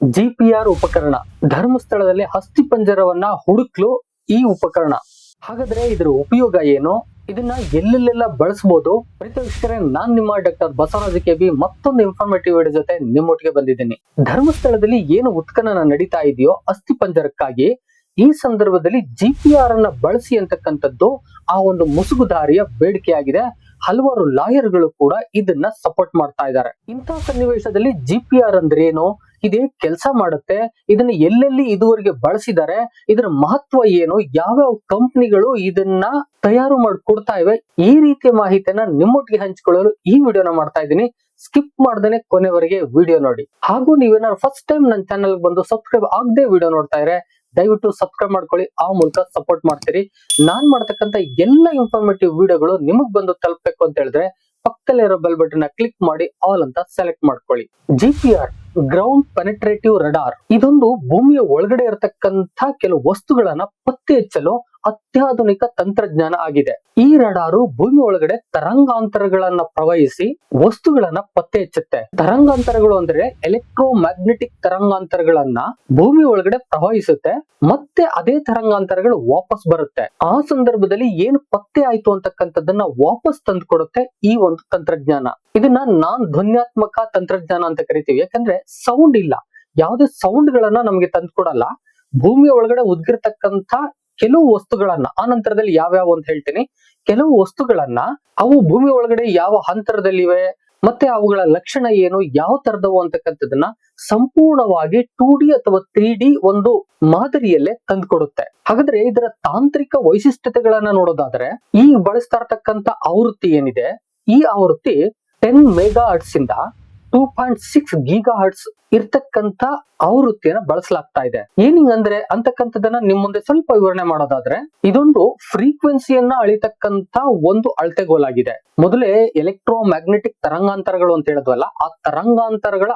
GPR ಉಪಕರಣ. ಧರ್ಮಸ್ಥಳದಲ್ಲಿ ಅಸ್ಥಿಪಂಜರವನ್ನ ಹುಡುಕ್ಲು ಈ ಉಪಕರಣ. ಹಾಗಾದ್ರೆ ಇದರ ಉಪಯೋಗ ಏನು? ಇದನ್ನ ಎಲ್ಲೆಲ್ಲೆಲ್ಲ ಬಳಸಬಹುದು ಪ್ರೀತ ವೀಕ್ಷಕರೇ ನಾನ್ ನಿಮ್ಮ ಡಾಕ್ಟರ್ ಬಸವರಾಜ ಕೆ ಬಿ ಮತ್ತೊಂದು ಇನ್ಫಾರ್ಮೇಟಿವ್ ವಿಡಿಯೋ ಜೊತೆ ನಿಮ್ಮೊಟ್ಟಿಗೆ ಬಂದಿದ್ದೀನಿ. ಧರ್ಮಸ್ಥಳದಲ್ಲಿ ಏನು ಉತ್ಖನನ ನಡೀತಾ ಇದೆಯೋ ಅಸ್ಥಿ ಪಂಜರಕ್ಕಾಗಿ ಈ ಸಂದರ್ಭದಲ್ಲಿ ಜಿಪಿಆರ್ ಅನ್ನ ಬಳಸಿ ಅಂತಕ್ಕಂಥದ್ದು ಆ ಒಂದು ಮುಸುಗುದಾರಿಯ ಬೇಡಿಕೆಯಾಗಿದೆ. ಹಲವಾರು ಲಾಯರ್ಗಳು ಕೂಡ ಇದನ್ನ ಸಪೋರ್ಟ್ ಮಾಡ್ತಾ ಇದ್ದಾರೆ. ಇಂತಹ ಸನ್ನಿವೇಶದಲ್ಲಿ ಜಿಪಿಆರ್ ಅಂದ್ರೆ ಏನು ಇದೇ ಕೆಲಸ ಮಾಡುತ್ತೆ. ಇದನ್ನ ಎಲ್ಲೆಲ್ಲಿ ಇದುವರೆಗೆ ಬಳಸಿದ್ದಾರೆ, ಇದರ ಮಹತ್ವ ಏನು, ಯಾವ್ಯಾವ ಕಂಪ್ನಿಗಳು ಇದನ್ನ ತಯಾರು ಮಾಡಿ, ಕೊಡ್ತಾ ಇವೆ, ಈ ರೀತಿಯ ಮಾಹಿತಿಯನ್ನ ನಿಮ್ಮೊಟ್ಟಿಗೆ ಹಂಚಿಕೊಳ್ಳಲು ಈ ವಿಡಿಯೋನ ಮಾಡ್ತಾ ಇದ್ದೀನಿ. ಸ್ಕಿಪ್ ಮಾಡ್ದೇನೆ ಕೊನೆವರೆಗೆ ವಿಡಿಯೋ ನೋಡಿ. ಹಾಗೂ ನೀವೇನಾದ್ರು ಫಸ್ಟ್ ಟೈಮ್ ನನ್ನ ಚಾನಲ್ ಬಂದು ಸಬ್ಸ್ಕ್ರೈಬ್ ಆಗದೆ ವಿಡಿಯೋ ನೋಡ್ತಾ ಇದ್ರೆ, ದಯವಿಟ್ಟು ಸಬ್ಸ್ಕ್ರೈಬ್ ಮಾಡ್ಕೊಳ್ಳಿ. ಆ ಮೂಲಕ ಸಪೋರ್ಟ್ ಮಾಡ್ತೀರಿ. ನಾನ್ ಮಾಡ್ತಕ್ಕಂತ ಎಲ್ಲ ಇನ್ಫಾರ್ಮೇಟಿವ್ ವಿಡಿಯೋಗಳು ನಿಮಗ್ ಬಂದು ತಲುಪಬೇಕು ಅಂತ ಹೇಳಿದ್ರೆ, ಪಕ್ಕದಲ್ಲಿರೋ ಬೆಲ್ ಬಟನ್ ಕ್ಲಿಕ್ ಮಾಡಿ ಆಲ್ ಅಂತ ಸೆಲೆಕ್ಟ್ ಮಾಡ್ಕೊಳ್ಳಿ. ಜಿಪಿಆರ್ ಗ್ರೌಂಡ್ ಪೆನೆಟ್ರೇಟಿವ್ ರಡಾರ್ ಇದೊಂದು ಭೂಮಿಯ ಒಳಗಡೆ ಇರತಕ್ಕಂತ ಕೆಲವು ವಸ್ತುಗಳನ್ನ ಪತ್ತೆ ಹಚ್ಚಲು ಅತ್ಯಾಧುನಿಕ ತಂತ್ರಜ್ಞಾನ ಆಗಿದೆ. ಈ ರಡಾರು ಭೂಮಿ ಒಳಗಡೆ ತರಂಗಾಂತರಗಳನ್ನ ಪ್ರವಹಿಸಿ ವಸ್ತುಗಳನ್ನ ಪತ್ತೆ ಹಚ್ಚುತ್ತೆ. ತರಂಗಾಂತರಗಳು ಅಂದ್ರೆ ಎಲೆಕ್ಟ್ರೋ ಮ್ಯಾಗ್ನೆಟಿಕ್ ತರಂಗಾಂತರಗಳನ್ನ ಭೂಮಿ ಒಳಗಡೆ ಪ್ರವಹಿಸುತ್ತೆ ಮತ್ತೆ ಅದೇ ತರಂಗಾಂತರಗಳು ವಾಪಸ್ ಬರುತ್ತೆ. ಆ ಸಂದರ್ಭದಲ್ಲಿ ಏನು ಪತ್ತೆ ಆಯ್ತು ಅಂತಕ್ಕಂಥದ್ದನ್ನ ವಾಪಸ್ ತಂದು ಕೊಡುತ್ತೆ ಈ ಒಂದು ತಂತ್ರಜ್ಞಾನ. ಇದನ್ನ ನಾನ್ ಧ್ವನ್ಯಾತ್ಮಕ ತಂತ್ರಜ್ಞಾನ ಅಂತ ಕರಿತೀವಿ. ಯಾಕಂದ್ರೆ ಸೌಂಡ್ ಇಲ್ಲ. ಯಾವುದೇ ಸೌಂಡ್ ಗಳನ್ನ ನಮ್ಗೆ ತಂದು ಕೊಡಲ್ಲ ಭೂಮಿಯ ಒಳಗಡೆ ಉದ್ಗಿರ್ತಕ್ಕಂಥ ಕೆಲವು ವಸ್ತುಗಳನ್ನ, ಆ ನಂತರದಲ್ಲಿ ಯಾವ್ಯಾವ ಅಂತ ಹೇಳ್ತೀನಿ. ಕೆಲವು ವಸ್ತುಗಳನ್ನ, ಅವು ಭೂಮಿ ಒಳಗಡೆ ಯಾವ ಹಂತರದಲ್ಲಿವೆ ಮತ್ತೆ ಅವುಗಳ ಲಕ್ಷಣ ಏನು, ಯಾವ ತರದವು ಅಂತಕ್ಕಂಥದ್ದನ್ನ ಸಂಪೂರ್ಣವಾಗಿ ಟೂ ಡಿ ಅಥವಾ ತ್ರೀ ಡಿ ಒಂದು ಮಾದರಿಯಲ್ಲೇ ತಂದುಕೊಡುತ್ತೆ. ಹಾಗಾದ್ರೆ ಇದರ ತಾಂತ್ರಿಕ ವೈಶಿಷ್ಟ್ಯತೆಗಳನ್ನ ನೋಡೋದಾದ್ರೆ, ಈ ಬಳಸ್ತಾ ಇರತಕ್ಕಂತ ಆವೃತ್ತಿ ಏನಿದೆ, ಈ ಆವೃತ್ತಿ ಟೆನ್ ಮೆಗಾ ಹರ್ಟ್ಸ್ ಇಂದ two point six giga hertz ಇರ್ತಕ್ಕಂತ ಆವೃತ್ತಿಯನ್ನ ಬಳಸಲಾಗ್ತಾ ಇದೆ. ಏನಿಂಗ್ ಅಂದ್ರೆ ಅಂತಕ್ಕಂಥದ್ದನ್ನ ನಿಮ್ ಮುಂದೆ ಸ್ವಲ್ಪ ವಿವರಣೆ ಮಾಡೋದಾದ್ರೆ, ಇದೊಂದು ಫ್ರೀಕ್ವೆನ್ಸಿಯನ್ನ ಅಳಿತಕ್ಕಂತ ಒಂದು ಅಳತೆಗೋಲಾಗಿದೆ. ಮೊದಲೇ ಎಲೆಕ್ಟ್ರೋ ಮ್ಯಾಗ್ನೆಟಿಕ್ ತರಂಗಾಂತರಗಳು ಅಂತ ಹೇಳಿದ್ವಲ್ಲ, ಆ ತರಂಗಾಂತರಗಳ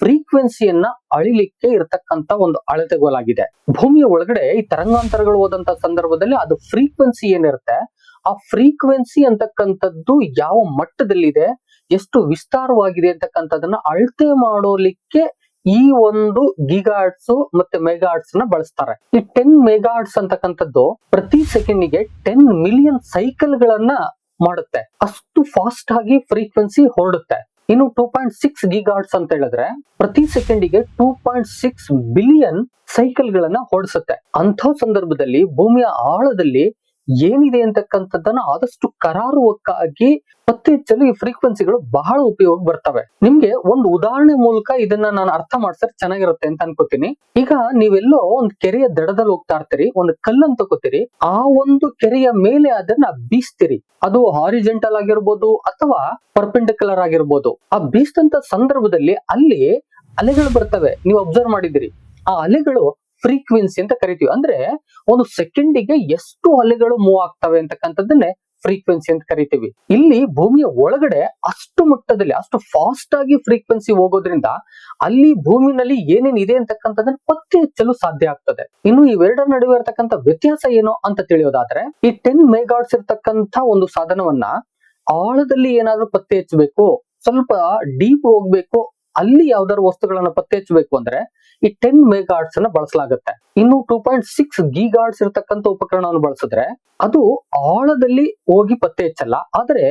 ಫ್ರೀಕ್ವೆನ್ಸಿಯನ್ನ ಅಳಿಲಿಕ್ಕೆ ಇರತಕ್ಕಂತ ಒಂದು ಅಳತೆಗೋಲಾಗಿದೆ. ಭೂಮಿಯ ಒಳಗಡೆ ಈ ತರಂಗಾಂತರಗಳು ಹೋದಂತ ಸಂದರ್ಭದಲ್ಲಿ ಅದು ಫ್ರೀಕ್ವೆನ್ಸಿ ಏನಿರುತ್ತೆ, ಆ ಫ್ರೀಕ್ವೆನ್ಸಿ ಅಂತಕ್ಕಂಥದ್ದು ಯಾವ ಮಟ್ಟದಲ್ಲಿದೆ ಎಷ್ಟು ವಿಸ್ತಾರವಾಗಿದೆ ಅಂತಕ್ಕಂಥದ್ದನ್ನ ಅಳತೆ ಮಾಡೋಲಿಕ್ಕೆ ಈ ಒಂದು ಗಿಗಾಟ್ಸ್ ಮತ್ತೆ ಮೆಗಾಟ್ಸ್ನ ಬಳಸ್ತಾರೆ. ಈ ಟೆನ್ ಮೆಗಾಟ್ಸ್ ಅಂತಕ್ಕಂಥದ್ದು ಪ್ರತಿ ಸೆಕೆಂಡಿಗೆ ಟೆನ್ ಮಿಲಿಯನ್ ಸೈಕಲ್ ಗಳನ್ನ ಮಾಡುತ್ತೆ. ಅಷ್ಟು ಫಾಸ್ಟ್ ಆಗಿ ಫ್ರೀಕ್ವೆನ್ಸಿ ಹೊರಡುತ್ತೆ. ಇನ್ನು ಟೂ ಪಾಯಿಂಟ್ ಸಿಕ್ಸ್ ಗಿಗಾಟ್ಸ್ ಅಂತ ಹೇಳಿದ್ರೆ ಪ್ರತಿ ಸೆಕೆಂಡಿಗೆ two point six billion cycle ಗಳನ್ನ ಹೊರಡಿಸುತ್ತೆ. ಅಂಥ ಸಂದರ್ಭದಲ್ಲಿ ಭೂಮಿಯ ಆಳದಲ್ಲಿ ಏನಿದೆ ಅಂತಕ್ಕಂಥದ್ದನ್ನ ಆದಷ್ಟು ಕರಾರುವಕ್ಕಾಗಿ ಪತ್ತೆ ಹಚ್ಚಲು ಈ ಫ್ರೀಕ್ವೆನ್ಸಿಗಳು ಬಹಳ ಉಪಯೋಗ ಬರ್ತವೆ. ನಿಮ್ಗೆ ಒಂದು ಉದಾಹರಣೆ ಮೂಲಕ ಇದನ್ನ ನಾನು ಅರ್ಥ ಮಾಡ್ಸಕ್ ಚೆನ್ನಾಗಿರುತ್ತೆ ಅಂತ ಅನ್ಕೋತೀನಿ. ಈಗ ನೀವೆಲ್ಲೋ ಒಂದ್ ಕೆರೆಯ ದಡದಲ್ಲಿ ಹೋಗ್ತಾ ಇರ್ತೀರಿ, ಒಂದು ಕಲ್ಲನ್ನು ತಗೋತೀರಿ, ಆ ಒಂದು ಕೆರೆಯ ಮೇಲೆ ಅದನ್ನ ಬೀಸ್ತೀರಿ. ಅದು ಹಾರಿಜೆಂಟಲ್ ಆಗಿರ್ಬೋದು ಅಥವಾ ಪರ್ಪೆಂಡಿಕ್ಯುಲರ್ ಆಗಿರ್ಬೋದು. ಆ ಬೀಸ್ತಂತ ಸಂದರ್ಭದಲ್ಲಿ ಅಲ್ಲಿ ಅಲೆಗಳು ಬರ್ತವೆ. ನೀವು ಅಬ್ಸರ್ವ್ ಮಾಡಿದಿರಿ ಆ ಅಲೆಗಳು ಫ್ರೀಕ್ವೆನ್ಸಿ ಅಂತ ಕರಿತೀವಿ. ಅಂದ್ರೆ ಒಂದು ಸೆಕೆಂಡಿಗೆ ಎಷ್ಟು ಅಲೆಗಳು ಮೂವ್ ಆಗ್ತವೆ ಅಂತಕ್ಕಂಥದ್ದನ್ನೇ ಫ್ರೀಕ್ವೆನ್ಸಿ ಅಂತ ಕರಿತೀವಿ. ಇಲ್ಲಿ ಭೂಮಿಯ ಒಳಗಡೆ ಅಷ್ಟು ಮಟ್ಟದಲ್ಲಿ, ಅಷ್ಟು ಫಾಸ್ಟ್ ಆಗಿ ಫ್ರೀಕ್ವೆನ್ಸಿ ಹೋಗೋದ್ರಿಂದ ಅಲ್ಲಿ ಭೂಮಿನಲ್ಲಿ ಏನೇನ್ ಇದೆ ಅಂತಕ್ಕಂಥದ್ದನ್ನ ಪತ್ತೆ ಹಚ್ಚಲು ಸಾಧ್ಯ ಆಗ್ತದೆ. ಇನ್ನು ಇವೆರಡರ ನಡುವೆ ಇರತಕ್ಕಂಥ ವ್ಯತ್ಯಾಸ ಏನು ಅಂತ ತಿಳಿಯೋದಾದ್ರೆ, ಈ ಟೆನ್ ಮೆಗಾಟ್ಸ್ ಇರ್ತಕ್ಕಂಥ ಒಂದು ಸಾಧನವನ್ನ ಆಳದಲ್ಲಿ ಏನಾದ್ರೂ ಪತ್ತೆ ಹಚ್ಚಬೇಕು, ಸ್ವಲ್ಪ ಡೀಪ್ ಹೋಗ್ಬೇಕು ಅಲ್ಲಿ ಯಾವ್ದಾದ್ರು ವಸ್ತುಗಳನ್ನ ಪತ್ತೆ ಹಚ್ಚಬೇಕು ಅಂದ್ರೆ ಈ ಟೆನ್ ಮೆಗಾಟ್ಸ್ ಅನ್ನ ಬಳಸಲಾಗುತ್ತೆ. ಇನ್ನು ಟೂ ಪಾಯಿಂಟ್ ಸಿಕ್ಸ್ ಗಿಗಾಟ್ಸ್ ಇರತಕ್ಕಂತ ಉಪಕರಣವನ್ನು ಬಳಸಿದ್ರೆ ಅದು ಆಳದಲ್ಲಿ ಹೋಗಿ ಪತ್ತೆ ಹಚ್ಚಲ್ಲ ಆದ್ರೆ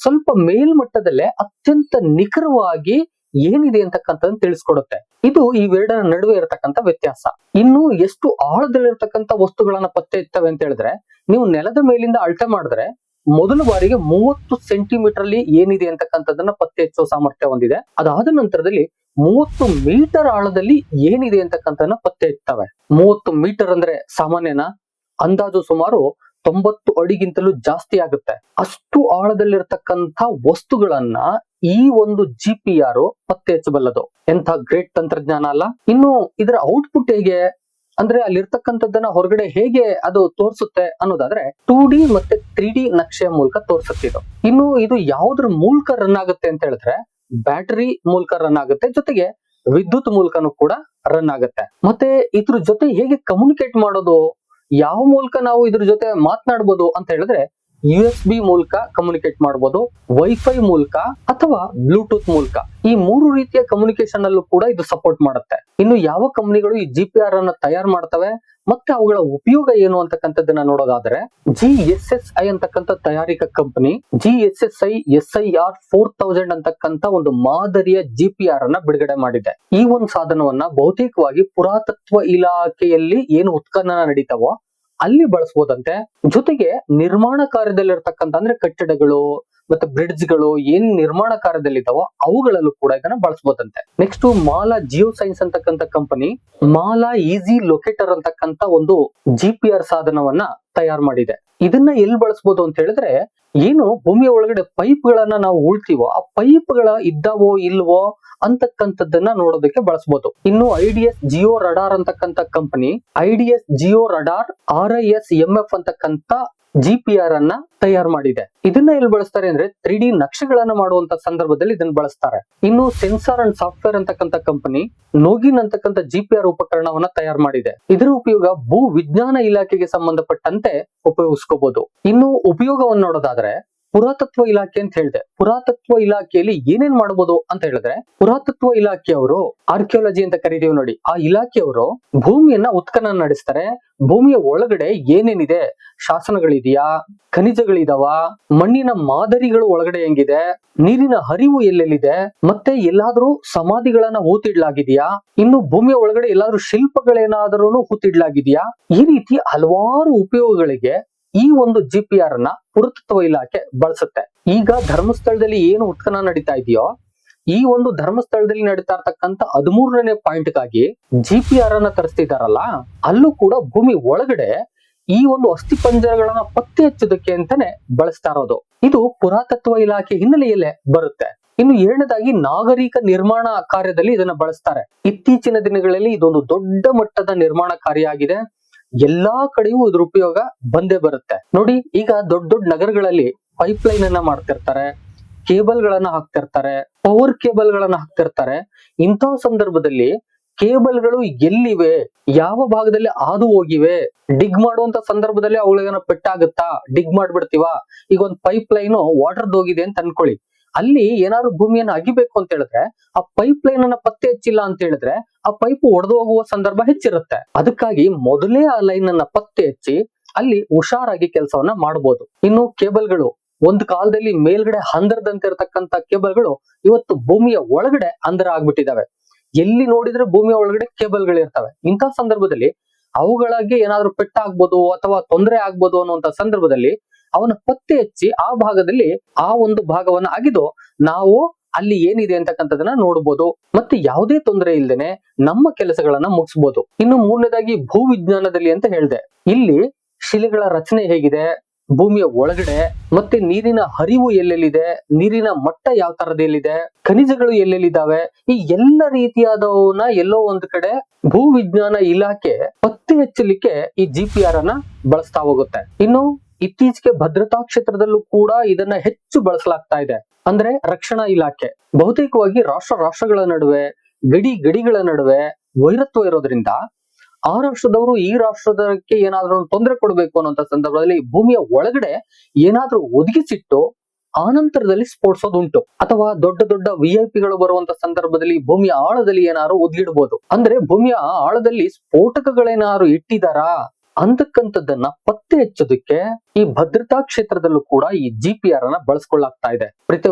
ಸ್ವಲ್ಪ ಮೇಲ್ಮಟ್ಟದಲ್ಲೇ ಅತ್ಯಂತ ನಿಖರವಾಗಿ ಏನಿದೆ ಅಂತಕ್ಕಂಥದ್ದನ್ನ ತಿಳಿಸ್ಕೊಡುತ್ತೆ. ಇದು ಇವೆರಡರ ನಡುವೆ ಇರತಕ್ಕಂತ ವ್ಯತ್ಯಾಸ. ಇನ್ನು ಎಷ್ಟು ಆಳದಲ್ಲಿರ್ತಕ್ಕಂಥ ವಸ್ತುಗಳನ್ನ ಪತ್ತೆ ಹಚ್ಚವೆ ಅಂತ ಹೇಳಿದ್ರೆ ನೀವು ನೆಲದ ಮೇಲಿಂದ ಅಳತೆ ಮಾಡಿದ್ರೆ ಮೊದಲ ಬಾರಿಗೆ ಮೂವತ್ತು ಸೆಂಟಿಮೀಟರ್ ಅಲ್ಲಿ ಏನಿದೆ ಅಂತಕ್ಕಂಥದ್ದನ್ನ ಪತ್ತೆ ಹಚ್ಚುವ ಸಾಮರ್ಥ್ಯ ಹೊಂದಿದೆ. ಅದಾದ ನಂತರದಲ್ಲಿ ಮೂವತ್ತು ಮೀಟರ್ ಆಳದಲ್ಲಿ ಏನಿದೆ ಅಂತಕ್ಕಂಥದ್ದನ್ನ ಪತ್ತೆ ಹಚ್ತವೆ. ಮೂವತ್ತು ಮೀಟರ್ ಅಂದ್ರೆ ಸಾಮಾನ್ಯನ ಅಂದಾಜು ಸುಮಾರು ತೊಂಬತ್ತು ಅಡಿಗಿಂತಲೂ ಜಾಸ್ತಿ ಆಗುತ್ತೆ. ಅಷ್ಟು ಆಳದಲ್ಲಿರ್ತಕ್ಕಂಥ ವಸ್ತುಗಳನ್ನ ಈ ಒಂದು ಜಿ ಪಿ ಪತ್ತೆ ಹಚ್ಚಬಲ್ಲದು. ಎಂಥ ಗ್ರೇಟ್ ತಂತ್ರಜ್ಞಾನ ಅಲ್ಲ. ಇನ್ನು ಇದರ ಔಟ್ಪುಟ್ ಹೇಗೆ? ಅಂದ್ರೆ ಅಲ್ಲಿರ್ತಕ್ಕಂಥದ್ದನ್ನ ಹೊರಗಡೆ ಹೇಗೆ ಅದು ತೋರಿಸುತ್ತೆ ಅನ್ನೋದಾದ್ರೆ ಟೂ ಡಿ ಮತ್ತೆ ತ್ರೀ ಡಿ ನಕ್ಷೆಯ ಮೂಲಕ ತೋರಿಸುತ್ತೆ ಇದು. ಇನ್ನು ಇದು ಯಾವುದ್ರ ಮೂಲಕ ರನ್ ಆಗುತ್ತೆ ಅಂತ ಹೇಳಿದ್ರೆ ಬ್ಯಾಟರಿ ಮೂಲಕ ರನ್ ಆಗುತ್ತೆ, ಜೊತೆಗೆ ವಿದ್ಯುತ್ ಮೂಲಕನೂ ಕೂಡ ರನ್ ಆಗುತ್ತೆ. ಮತ್ತೆ ಇದ್ರ ಜೊತೆ ಹೇಗೆ ಕಮ್ಯುನಿಕೇಟ್ ಮಾಡೋದು, ಯಾವ ಮೂಲಕ ನಾವು ಇದ್ರ ಜೊತೆ ಮಾತನಾಡಬಹುದು ಅಂತ ಹೇಳಿದ್ರೆ ಯು ಎಸ್ ಬಿ ಮೂಲಕ ಕಮ್ಯುನಿಕೇಟ್ ಮಾಡಬಹುದು ವೈಫೈ ಮೂಲಕ ಅಥವಾ ಬ್ಲೂಟೂತ್ ಮೂಲಕ. ಈ ಮೂರು ರೀತಿಯ ಕಮ್ಯುನಿಕೇಶನ್ ಅಲ್ಲೂ ಕೂಡ ಇದು ಸಪೋರ್ಟ್ ಮಾಡುತ್ತೆ. ಇನ್ನು ಯಾವ ಕಂಪನಿಗಳು ಈ ಜಿ ಪಿ ಆರ್ ಅನ್ನ ತಯಾರು ಮಾಡ್ತವೆ, ಮತ್ತೆ ಅವುಗಳ ಉಪಯೋಗ ಏನು ಅಂತಕ್ಕಂಥದ್ದನ್ನ ನೋಡೋದಾದ್ರೆ ಜಿ ಎಸ್ ಎಸ್ ಐ ಅಂತಕ್ಕಂಥ ತಯಾರಿಕಾ company G S S I S I R four thousand ಅಂತಕ್ಕಂಥ ಒಂದು ಮಾದರಿಯ ಜಿ ಪಿ ಆರ್ ಅನ್ನ ಬಿಡುಗಡೆ ಮಾಡಿದೆ. ಈ ಒಂದು ಸಾಧನವನ್ನ ಬಹುತೇಕವಾಗಿ ಪುರಾತತ್ವ ಇಲಾಖೆಯಲ್ಲಿ ಏನು ಉತ್ಖನನ ನಡೀತಾವೋ ಅಲ್ಲಿ ಬಳಸಬಹುದಂತೆ ಜೊತೆಗೆ ನಿರ್ಮಾಣ ಕಾರ್ಯದಲ್ಲಿರ್ತಕ್ಕಂಥ ಅಂದ್ರೆ ಕಟ್ಟಡಗಳು ಮತ್ತೆ ಬ್ರಿಡ್ಜ್ಗಳು ಏನ್ ನಿರ್ಮಾಣ ಕಾರ್ಯದಲ್ಲಿದ್ದಾವೋ ಅವುಗಳಲ್ಲೂ ಕೂಡ ಇದನ್ನ ಬಳಸಬಹುದಂತೆ ನೆಕ್ಸ್ಟ್ ಮಾಲಾ ಜಿಯೋ ಸೈನ್ಸ್ ಅಂತಕ್ಕಂಥ ಕಂಪನಿ ಮಾಲಾ ಈಸಿ ಲೊಕೇಟರ್ ಅಂತಕ್ಕಂಥ ಒಂದು ಜಿ ಪಿ ಆರ್ ಸಾಧನವನ್ನ ತಯಾರು ಮಾಡಿದೆ. ಇದನ್ನ ಎಲ್ಲಿ ಬಳಸಬಹುದು ಅಂತ ಹೇಳಿದ್ರೆ, ಏನು ಭೂಮಿಯ ಒಳಗಡೆ ಪೈಪ್ ಗಳನ್ನ ನಾವು ಉಳ್ತೀವೋ, ಆ ಪೈಪ್ಗಳ ಇದ್ದಾವೋ ಇಲ್ವೋ ಅಂತಕ್ಕಂಥದ್ದನ್ನ ನೋಡೋದಕ್ಕೆ ಬಳಸಬಹುದು ಇನ್ನು ಐಡಿಎಸ್ ಜಿಯೋ ರಡಾರ್ ಅಂತಕ್ಕಂಥ company IDS geo radar, R I S M F ಅಂತಕ್ಕಂಥ ಜಿ ಪಿ ಆರ್ ಅನ್ನ ತಯಾರು ಮಾಡಿದೆ. ಇದನ್ನ ಎಲ್ಲಿ ಬಳಸ್ತಾರೆ ಅಂದ್ರೆ ತ್ರೀ ಡಿ ನಕ್ಷೆಗಳನ್ನ ಮಾಡುವಂತ ಸಂದರ್ಭದಲ್ಲಿ ಇದನ್ನ ಬಳಸ್ತಾರೆ. ಇನ್ನು ಸೆನ್ಸಾರ್ ಅಂಡ್ ಸಾಫ್ಟ್ವೇರ್ ಅಂತಕ್ಕಂಥ ಕಂಪನಿ ನೋಗಿನ್ ಅಂತಕ್ಕಂಥ ಜಿ ಉಪಕರಣವನ್ನ ತಯಾರು ಮಾಡಿದೆ. ಇದರ ಉಪಯೋಗ ಭೂ ವಿಜ್ಞಾನ ಇಲಾಖೆಗೆ ಸಂಬಂಧಪಟ್ಟಂತೆ ಉಪಯೋಗಿಸ್ಕೋಬಹುದು ಇನ್ನು ಉಪಯೋಗವನ್ನು ನೋಡೋದಾದ್ರೆ ಪುರಾತತ್ವ ಇಲಾಖೆ ಅಂತ ಹೇಳಿದೆ. ಪುರಾತತ್ವ ಇಲಾಖೆಯಲ್ಲಿ ಏನೇನ್ ಮಾಡಬಹುದು ಅಂತ ಹೇಳಿದ್ರೆ, ಪುರಾತತ್ವ ಇಲಾಖೆಯವರು ಆರ್ಕಿಯಾಲಜಿ ಅಂತ ಕರಿತೀವಿ ನೋಡಿ. ಆ ಇಲಾಖೆಯವರು ಭೂಮಿಯನ್ನ ಉತ್ಖನನ ನಡೆಸ್ತಾರೆ. ಭೂಮಿಯ ಒಳಗಡೆ ಏನೇನಿದೆ? ಶಾಸನಗಳಿದೆಯಾ? ಖನಿಜಗಳಿದಾವ? ಮಣ್ಣಿನ ಮಾದರಿಗಳು ಒಳಗಡೆ ಹೆಂಗಿದೆ? ನೀರಿನ ಹರಿವು ಎಲ್ಲೆಲ್ಲಿದೆ? ಮತ್ತೆ ಎಲ್ಲಾದ್ರೂ ಸಮಾಧಿಗಳನ್ನ ಹೂತಿಡ್ಲಾಗಿದೆಯಾ? ಇನ್ನು ಭೂಮಿಯ ಒಳಗಡೆ ಎಲ್ಲಾದ್ರೂ ಶಿಲ್ಪಗಳೇನಾದ್ರೂ ಹೂತಿಡ್ಲಾಗಿದೆಯಾ? ಈ ರೀತಿ ಹಲವಾರು ಉಪಯೋಗಗಳಿಗೆ ಈ ಒಂದು ಜಿ ಪಿ ಆರ್ ಅನ್ನ ಪುರಾತತ್ವ ಇಲಾಖೆ ಬಳಸುತ್ತೆ. ಈಗ ಧರ್ಮಸ್ಥಳದಲ್ಲಿ ಏನು ಉತ್ಖನ ನಡೀತಾ ಇದೆಯೋ, ಈ ಒಂದು ಧರ್ಮಸ್ಥಳದಲ್ಲಿ ನಡೀತಾ ಇರ್ತಕ್ಕಂತ ಹದಿಮೂರನೇ ಪಾಯಿಂಟ್ಗಾಗಿ ಜಿ ಪಿ ಆರ್ ಅನ್ನ ತರಿಸ್ತಿದಾರಲ್ಲ, ಅಲ್ಲೂ ಕೂಡ ಭೂಮಿ ಒಳಗಡೆ ಈ ಒಂದು ಅಸ್ಥಿ ಪಂಜರಗಳನ್ನ ಪತ್ತೆ ಹಚ್ಚೋದಕ್ಕೆ ಅಂತಾನೆ ಬಳಸ್ತಾ ಇರೋದು. ಇದು ಪುರಾತತ್ವ ಇಲಾಖೆ ಹಿನ್ನೆಲೆಯಲ್ಲೇ ಬರುತ್ತೆ. ಇನ್ನು ಎರಡನೇದಾಗಿ ನಾಗರಿಕ ನಿರ್ಮಾಣ ಕಾರ್ಯದಲ್ಲಿ ಇದನ್ನ ಬಳಸ್ತಾರೆ. ಇತ್ತೀಚಿನ ದಿನಗಳಲ್ಲಿ ಇದೊಂದು ದೊಡ್ಡ ಮಟ್ಟದ ನಿರ್ಮಾಣ ಕಾರ್ಯ ಆಗಿದೆ. ಎಲ್ಲಾ ಕಡೆಯೂ ಇದ್ರ ಉಪಯೋಗ ಬಂದೇ ಬರುತ್ತೆ. ನೋಡಿ, ಈಗ ದೊಡ್ಡ ದೊಡ್ಡ ನಗರಗಳಲ್ಲಿ ಪೈಪ್ ಲೈನ್ ಅನ್ನ ಮಾಡ್ತಿರ್ತಾರೆ ಕೇಬಲ್ ಗಳನ್ನ ಹಾಕ್ತಿರ್ತಾರೆ ಪವರ್ ಕೇಬಲ್ ಗಳನ್ನ ಹಾಕ್ತಿರ್ತಾರೆ. ಇಂತಹ ಸಂದರ್ಭದಲ್ಲಿ ಕೇಬಲ್ಗಳು ಎಲ್ಲಿವೆ, ಯಾವ ಭಾಗದಲ್ಲಿ ಹಾದು ಹೋಗಿವೆ, ಡಿಗ್ ಮಾಡುವಂತ ಸಂದರ್ಭದಲ್ಲಿ ಅವಳಿಗೆ ಪೆಟ್ಟಾಗುತ್ತಾ, ಡಿಗ್ ಮಾಡ್ಬಿಡ್ತೀವ? ಈಗ ಒಂದು ಪೈಪ್ ಲೈನ್ ವಾಟರ್ದೋಗಿದೆ ಅಂತ ಅನ್ಕೊಳ್ಳಿ. ಅಲ್ಲಿ ಏನಾದ್ರು ಭೂಮಿಯನ್ನು ಅಗಿಬೇಕು ಅಂತ ಹೇಳಿದ್ರೆ, ಆ ಪೈಪ್ ಲೈನ್ ಅನ್ನ ಪತ್ತೆ ಹಚ್ಚಿಲ್ಲ ಅಂತ ಹೇಳಿದ್ರೆ, ಆ ಪೈಪ್ ಒಡೆದು ಹೋಗುವ ಸಂದರ್ಭ ಹೆಚ್ಚಿರುತ್ತೆ. ಅದಕ್ಕಾಗಿ ಮೊದಲೇ ಆ ಲೈನ್ ಅನ್ನ ಪತ್ತೆ ಹಚ್ಚಿ, ಅಲ್ಲಿ ಹುಷಾರಾಗಿ ಕೆಲಸವನ್ನ ಮಾಡಬಹುದು ಇನ್ನು ಕೇಬಲ್ಗಳು, ಒಂದು ಕಾಲದಲ್ಲಿ ಮೇಲ್ಗಡೆ ಹಂದರದಂತೆ ಇರತಕ್ಕಂತ ಕೇಬಲ್ಗಳು ಇವತ್ತು ಭೂಮಿಯ ಒಳಗಡೆ ಹಂದರ ಆಗ್ಬಿಟ್ಟಿದಾವೆ. ಎಲ್ಲಿ ನೋಡಿದ್ರೆ ಭೂಮಿಯ ಒಳಗಡೆ ಕೇಬಲ್ಗಳು ಇರ್ತವೆ. ಇಂತಹ ಸಂದರ್ಭದಲ್ಲಿ ಅವುಗಳಿಗೆ ಏನಾದ್ರೂ ಪೆಟ್ಟಾಗ್ಬೋದು ಅಥವಾ ತೊಂದರೆ ಆಗ್ಬೋದು ಅನ್ನುವಂತ ಸಂದರ್ಭದಲ್ಲಿ ಅವನ ಪತ್ತೆ ಹಚ್ಚಿ ಆ ಭಾಗದಲ್ಲಿ ಆ ಒಂದು ಭಾಗವನ್ನ ಅಗಿದು ನಾವು ಅಲ್ಲಿ ಏನಿದೆ ಅಂತಕ್ಕಂಥದನ್ನ ನೋಡ್ಬೋದು. ಮತ್ತೆ ಯಾವುದೇ ತೊಂದರೆ ಇಲ್ದೇನೆ ನಮ್ಮ ಕೆಲಸಗಳನ್ನ ಮುಗಿಸ್ಬೋದು. ಇನ್ನು ಮೂರನೇದಾಗಿ ಭೂ ವಿಜ್ಞಾನದಲ್ಲಿ ಅಂತ ಹೇಳಿದೆ. ಇಲ್ಲಿ ಶಿಲೆಗಳ ರಚನೆ ಹೇಗಿದೆ, ಭೂಮಿಯ ಒಳಗಡೆ ಮತ್ತೆ ನೀರಿನ ಹರಿವು ಎಲ್ಲೆಲ್ಲಿದೆ, ನೀರಿನ ಮಟ್ಟ ಯಾವ ತರದಲ್ಲಿದೆ, ಖನಿಜಗಳು ಎಲ್ಲೆಲ್ಲಿದ್ದಾವೆ, ಈ ಎಲ್ಲ ರೀತಿಯಾದವನ್ನ ಎಲ್ಲೋ ಒಂದ್ ಕಡೆ ಭೂ ವಿಜ್ಞಾನ ಇಲಾಖೆ ಪತ್ತೆ ಹಚ್ಚಲಿಕ್ಕೆ ಈ ಜಿ ಪಿ ಆರ್ ಅನ್ನ ಬಳಸ್ತಾ ಹೋಗುತ್ತೆ. ಇನ್ನು ಇತ್ತೀಚೆಗೆ ಭದ್ರತಾ ಕ್ಷೇತ್ರದಲ್ಲೂ ಕೂಡ ಇದನ್ನ ಹೆಚ್ಚು ಬಳಸಲಾಗ್ತಾ ಇದೆ. ಅಂದ್ರೆ ರಕ್ಷಣಾ ಇಲಾಖೆ. ಬಹುತೇಕವಾಗಿ ರಾಷ್ಟ್ರ ರಾಷ್ಟ್ರಗಳ ನಡುವೆ, ಗಡಿ ಗಡಿಗಳ ನಡುವೆ ವೈರತ್ವ ಇರೋದ್ರಿಂದ ಆ ರಾಷ್ಟ್ರದವರು ಈ ರಾಷ್ಟ್ರದಕ್ಕೆ ಏನಾದ್ರೂ ತೊಂದರೆ ಕೊಡಬೇಕು ಅನ್ನೋಂತ ಸಂದರ್ಭದಲ್ಲಿ ಭೂಮಿಯ ಒಳಗಡೆ ಏನಾದ್ರೂ ಒದಗಿಸಿಟ್ಟು ಆನಂತರದಲ್ಲಿ ಸ್ಫೋಟಿಸೋದುಂಟು ಅಥವಾ ದೊಡ್ಡ ದೊಡ್ಡ ವಿ ಐ ಪಿಗಳು ಬರುವಂತ ಸಂದರ್ಭದಲ್ಲಿ ಭೂಮಿಯ ಆಳದಲ್ಲಿ ಏನಾದ್ರು ಒದಗಿಡಬಹುದು ಅಂದ್ರೆ ಭೂಮಿಯ ಆಳದಲ್ಲಿ ಸ್ಫೋಟಕಗಳೇನಾದ್ರು ಇಟ್ಟಿದಾರಾ? ಅಂತಕ್ಕಂಥದ್ದನ್ನ ಪತ್ತೆ ಹಚ್ಚೋದಕ್ಕೆ ಈ ಭದ್ರತಾ ಕ್ಷೇತ್ರದಲ್ಲೂ ಕೂಡ ಈ ಜಿ ಪಿ ಆರ್ ಅನ್ನ ಬಳಸ್ಕೊಳ್ಳಾಗ್ತಾ ಇದೆ. ಪ್ರೀತಿ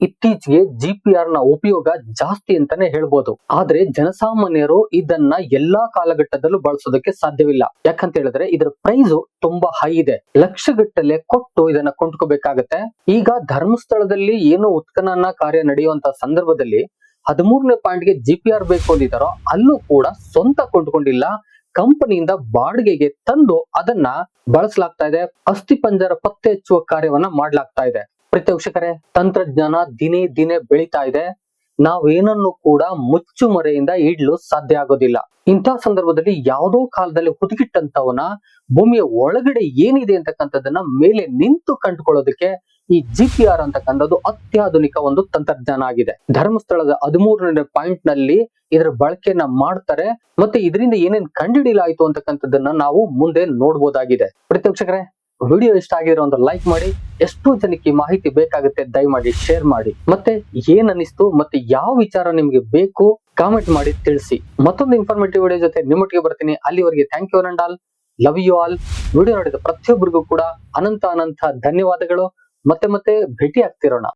ಇತ್ತೀಚೆಗೆ ಜಿ ನ ಉಪಯೋಗ ಜಾಸ್ತಿ ಅಂತಾನೆ ಹೇಳ್ಬೋದು. ಆದ್ರೆ ಜನಸಾಮಾನ್ಯರು ಇದನ್ನ ಎಲ್ಲಾ ಕಾಲಘಟ್ಟದಲ್ಲೂ ಬಳಸೋದಕ್ಕೆ ಸಾಧ್ಯವಿಲ್ಲ. ಯಾಕಂತ ಹೇಳಿದ್ರೆ ಇದರ ಪ್ರೈಸ್ ತುಂಬಾ ಹೈ ಇದೆ. ಲಕ್ಷಗಟ್ಟಲೆ ಕೊಟ್ಟು ಇದನ್ನ ಕೊಂಡ್ಕೋಬೇಕಾಗತ್ತೆ. ಈಗ ಧರ್ಮಸ್ಥಳದಲ್ಲಿ ಏನು ಉತ್ಖನನ ಕಾರ್ಯ ನಡೆಯುವಂತ ಸಂದರ್ಭದಲ್ಲಿ ಹದಿಮೂರನೇ ಪಾಯಿಂಟ್ಗೆ ಜಿ ಪಿ ಆರ್ ಬೇಕು ಅಂದಿದಾರೋ ಅಲ್ಲೂ ಕೂಡ ಸ್ವಂತ ಕೊಂಡ್ಕೊಂಡಿಲ್ಲ. ಕಂಪನಿಯಿಂದ ಬಾಡಿಗೆಗೆ ತಂದು ಅದನ್ನ ಬಳಸಲಾಗ್ತಾ ಇದೆ. ಅಸ್ಥಿ ಪಂಜರ ಪತ್ತೆ ಹಚ್ಚುವ ಕಾರ್ಯವನ್ನ ಮಾಡ್ಲಾಗ್ತಾ ಇದೆ. ಪ್ರತ್ಯಕ್ಷಕರೇ ತಂತ್ರಜ್ಞಾನ ದಿನೇ ದಿನೇ ಬೆಳೀತಾ ಇದೆ. ನಾವೇನನ್ನು ಕೂಡ ಮುಚ್ಚುಮರೆಯಿಂದ ಇಡ್ಲು ಸಾಧ್ಯ ಆಗೋದಿಲ್ಲ. ಇಂತಹ ಸಂದರ್ಭದಲ್ಲಿ ಯಾವುದೋ ಕಾಲದಲ್ಲಿ ಹುದುಗಿಟ್ಟಂತವನ ಭೂಮಿಯ ಒಳಗಡೆ ಏನಿದೆ ಅಂತಕ್ಕಂಥದ್ದನ್ನ ಮೇಲೆ ನಿಂತು ಕಂಡುಕೊಳ್ಳೋದಕ್ಕೆ ಈ ಜಿ ಪಿ ಆರ್ ಅಂತಕ್ಕಂಥದ್ದು ಅತ್ಯಾಧುನಿಕ ಒಂದು ತಂತ್ರಜ್ಞಾನ ಆಗಿದೆ. ಧರ್ಮಸ್ಥಳದ ಹದಿಮೂರನೇ ಪಾಯಿಂಟ್ನಲ್ಲಿ ಇದರ ಬಳಕೆಯನ್ನ ಮಾಡ್ತಾರೆ ಮತ್ತೆ ಇದರಿಂದ ಏನೇನ್ ಕಂಡುಹಿಡಿಯಲಾಯಿತು ಅಂತಕ್ಕಂಥದ್ದನ್ನ ನಾವು ಮುಂದೆ ನೋಡ್ಬೋದಾಗಿದೆ. ಪ್ರೀತಿ ವಿಡಿಯೋ ಇಷ್ಟ ಆಗಿದ್ರೆ ಒಂದು ಲೈಕ್ ಮಾಡಿ, ಎಷ್ಟು ಜನಕ್ಕೆ ಮಾಹಿತಿ ಬೇಕಾಗುತ್ತೆ ದಯಮಾಡಿ ಶೇರ್ ಮಾಡಿ, ಮತ್ತೆ ಏನ್ ಅನಿಸ್ತು ಮತ್ತೆ ಯಾವ ವಿಚಾರ ನಿಮ್ಗೆ ಬೇಕು ಕಾಮೆಂಟ್ ಮಾಡಿ ತಿಳಿಸಿ. ಮತ್ತೊಂದು ಇನ್ಫಾರ್ಮೇಟಿವ್ ವಿಡಿಯೋ ಜೊತೆ ನಿಮ್ಮೊಟ್ಟಿಗೆ ಬರ್ತೀನಿ. ಅಲ್ಲಿವರೆಗೆ thank you all love you all video ನೋಡಿದ ಪ್ರತಿಯೊಬ್ಬರಿಗೂ ಕೂಡ ಅನಂತ ಅನಂತ ಧನ್ಯವಾದಗಳು. ಮತ್ತೆ ಮತ್ತೆ ಭೇಟಿ ಆಗ್ತಿರೋಣ.